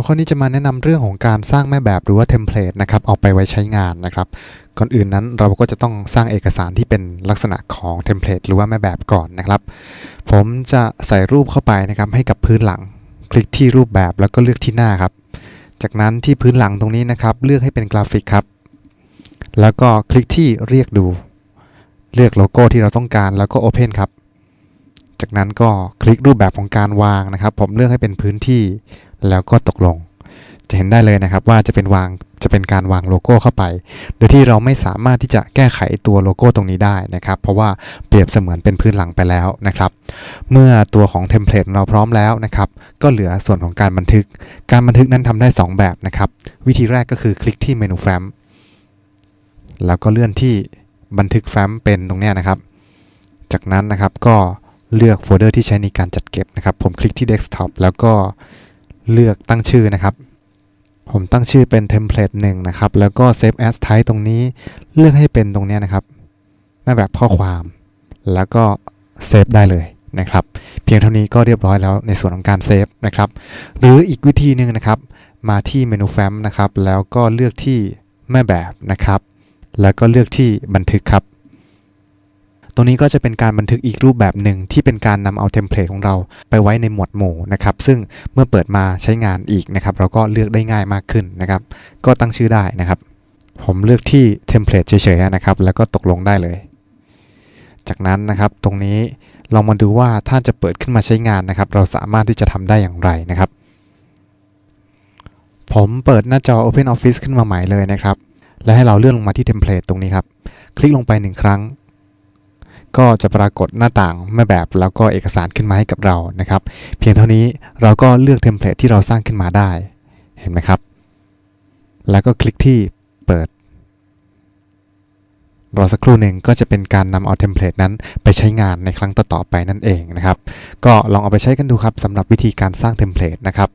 หัวข้อนี้จะมาแนะนำเรื่องของการสร้างแม่แบบหรือว่าเทมเพลตนะครับเอาไปไว้ใช้งานนะครับ ก่อนอื่นนั้นเราก็จะต้องสร้างเอกสารที่เป็นลักษณะของเทมเพลตหรือว่าแม่แบบก่อนนะครับ ผมจะใส่รูปเข้าไปนะครับให้กับพื้นหลัง คลิกที่รูปแบบแล้วก็เลือกที่หน้าครับ จากนั้นที่พื้นหลังตรงนี้นะครับ เลือกให้เป็นกราฟิกครับ แล้วก็คลิกที่เรียกดู เลือกโลโก้ที่เราต้องการแล้วก็ Open ครับ จากนั้นก็คลิกรูปแบบของการวางนะครับ ผมเลือกให้เป็นพื้นที่ แล้วก็ตกลง จะเห็นได้เลยนะครับว่าจะเป็นวางจะเป็นการวางโลโก้เข้าไป โดยที่เราไม่สามารถที่จะแก้ไขตัวโลโก้ตรงนี้ได้นะครับ เพราะว่าเปรียบเสมือนเป็นพื้นหลังไปแล้วนะครับ เมื่อตัวของเทมเพลตเราพร้อมแล้วนะครับ ก็เหลือส่วนของการบันทึก การบันทึกนั้นทำได้ 2 แบบนะครับ วิธีแรกก็คือคลิกที่เมนูแฟ้ม แล้วก็เลื่อนที่บันทึกแฟ้มเป็นตรงนี้นะครับ จากนั้นนะครับก็เลือกโฟลเดอร์ที่ใช้ในการจัดเก็บนะครับ ผมคลิกที่ Desktop แล้วก็ เลือกตั้งชื่อนะครับ ผมตั้งชื่อเป็น template 1นะครับ แล้วก็ save as type ตรงนี้เลือกให้เป็นตรงนี้นะครับแม่แบบข้อความ แล้วก็เซฟได้เลยนะครับ เพียงเท่านี้ก็เรียบร้อยแล้วในส่วนของการเซฟนะครับ หรืออีกวิธีหนึ่งนะครับ มาที่เมนูแฟ้มนะครับ แล้วก็เลือกที่แม่แบบนะครับ แล้วก็เลือกที่บันทึกครับ ตรงนี้ก็จะเป็นการบันทึกอีกรูปแบบหนึ่งที่เป็นการนำเอาเทมเพลตของเราไปไว้ในหมวดหมู่นะครับ ซึ่งเมื่อเปิดมาใช้งานอีกนะครับ เราก็เลือกได้ง่ายมากขึ้นนะครับ ก็ตั้งชื่อได้นะครับ ผมเลือกที่เทมเพลตเฉยๆนะครับ แล้วก็ตกลงได้เลย จากนั้นนะครับตรงนี้เรามาดูว่าถ้าจะเปิดขึ้นมาใช้งานนะครับ เราสามารถที่จะทำได้อย่างไรนะครับ ผมเปิดหน้าจอ Open Office ขึ้นมาใหม่เลยนะครับ และให้เราเลื่อนลงมาที่เทมเพลตตรงนี้ครับ คลิกลงไปหนึ่งครั้ง ก็จะปรากฏหน้าต่างแม่แบบแล้วก็เอกสารขึ้นมาให้กับเรานะครับ เพียงเท่านี้เราก็เลือกเทมเพลตที่เราสร้างขึ้นมาได้ เห็นไหมครับ แล้วก็คลิกที่เปิดรอสักครู่หนึ่งก็จะเป็นการนำเอาเทมเพลตนั้นไปใช้งานในครั้งต่อๆไปนั่นเองนะครับ ก็ลองเอาไปใช้กันดูครับสำหรับวิธีการสร้างเทมเพลตนะครับ